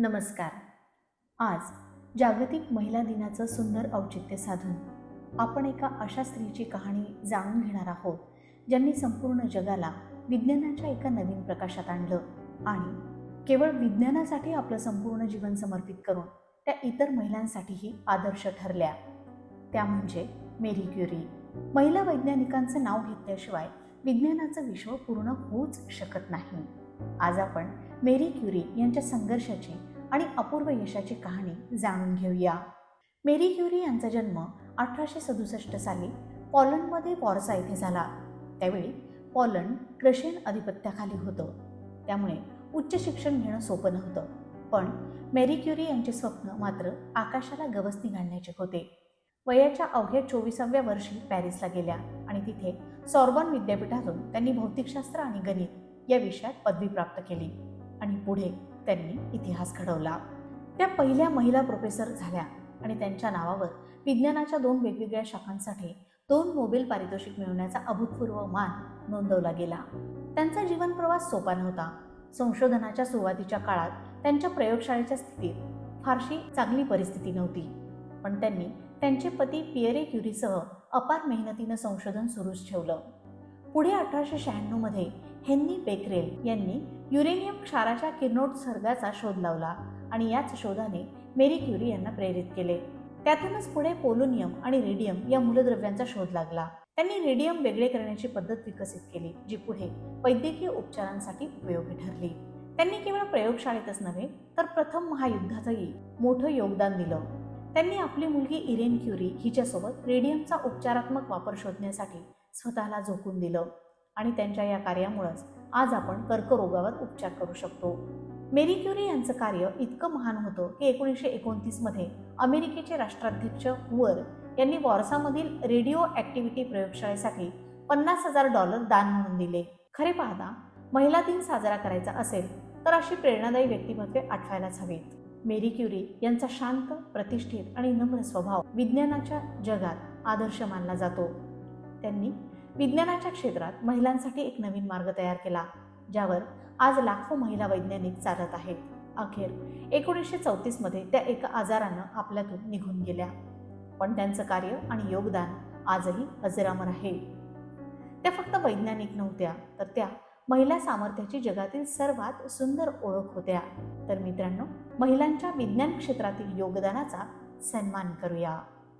नमस्कार. आज जागतिक महिला दिनाचं सुंदर औचित्य साधून आपण एका अशा स्त्रीची कहाणी जाणून घेणार आहोत ज्यांनी संपूर्ण जगाला विज्ञानाच्या एका नवीन प्रकाशात आणलं आणि केवळ विज्ञानासाठी आपलं संपूर्ण जीवन समर्पित करून त्या इतर महिलांसाठीही आदर्श ठरल्या. त्या म्हणजे मेरी क्युरी. महिला वैज्ञानिकांचं नाव घेतल्याशिवाय विज्ञानाचं विश्व पूर्ण होऊच शकत नाही. आज आपण मेरी क्युरी यांच्या संघर्षाची आणि अपूर्व यशाची कहाणी जाणून घेऊया. मेरी क्युरी यांचा जन्म अठराशे सदुसष्ट साली पॉलंडमध्ये वॉर्सा येथे झाला. त्यावेळी पॉलंड रशियन अधिपत्याखाली होतं. त्यामुळे उच्च शिक्षण घेणं सोपं नव्हतं. पण मेरी क्युरी यांचे स्वप्न मात्र आकाशाला गवसणी घालण्याचे होते. वयाच्या अवघ्या चोवीसाव्या वर्षी पॅरिसला गेल्या आणि तिथे सॉर्बॉन विद्यापीठातून त्यांनी भौतिकशास्त्र आणि गणित या विषयात पदवी प्राप्त केली. आणि पुढे त्यांनी इतिहास घडवला. त्या पहिल्या महिला प्रोफेसर झाल्या आणि त्यांच्या नावावर विज्ञानाच्या दोन वेगवेगळ्या शाखांसाठी दोन नोबेल पारितोषिक मिळवण्याचा अभूतपूर्व मान नोंदवला गेला. त्यांचा जीवनप्रवास सोपा नव्हता. संशोधनाच्या सुरुवातीच्या काळात त्यांच्या प्रयोगशाळेच्या स्थितीत फारशी चांगली परिस्थिती नव्हती. पण त्यांनी त्यांचे पती पियरे क्युरीसह अपार मेहनतीनं संशोधन सुरूच ठेवलं. पुढे अठराशे शहाण्णवमध्ये हेन्नी बेकरेल यांनी युरेनियम क्षाराच्या किरणोत्सर्गाचा शोध लावला आणि याच शोधाने मेरी क्युरी यांना प्रेरित केले. त्यातूनच पुढे पोलोनियम आणि रेडियम या मूलद्रव्यांचा शोध लागला. त्यांनी रेडियम वेगळे करण्याची पद्धत विकसित केली जी पुढे वैद्यकीय उपचारांसाठी उपयोगी ठरली. त्यांनी केवळ प्रयोगशाळेतच नव्हे तर प्रथम महायुद्धातही मोठं योगदान दिलं. त्यांनी आपली मुलगी इरेन क्युरी हिच्यासोबत रेडियमचा उपचारात्मक वापर शोधण्यासाठी स्वतःला झोकून दिलं. आणि त्यांच्या या कार्यामुळंच आज आपण कर्करोगावर उपचार करू शकतो. मेरी क्युरी यांचं कार्य इतकं महान होतं की एकोणीसशे एकोणतीसमध्ये अमेरिकेचे राष्ट्राध्यक्ष हुअर यांनी वॉर्सामधील रेडिओ ॲक्टिव्हिटी प्रयोगशाळेसाठी पन्नास हजार डॉलर दान म्हणून दिले. खरे पाहता महिला दिन साजरा करायचा असेल तर अशी प्रेरणादायी व्यक्तिमत्वे आठवायलाच हवीत. मेरी क्युरी यांचा शांत प्रतिष्ठित आणि नम्र स्वभाव विज्ञानाच्या जगात आदर्श मानला जातो. त्यांनी विज्ञानाच्या क्षेत्रात महिलांसाठी एक नवीन मार्ग तयार केला ज्यावर आज लाखो महिला वैज्ञानिक चालत आहेत. अखेर एकोणीसशे चौतीसमध्ये त्या एका आजारानं आपल्यातून निघून गेल्या. पण त्यांचं कार्य आणि योगदान आजही अजरामर आहे. त्या फक्त वैज्ञानिक नव्हत्या तर त्या महिला सामर्थ्याची जगातील सर्वात सुंदर ओळख होत्या. तर मित्रांनो महिलांच्या विज्ञान क्षेत्रातील योगदानाचा सन्मान करूया.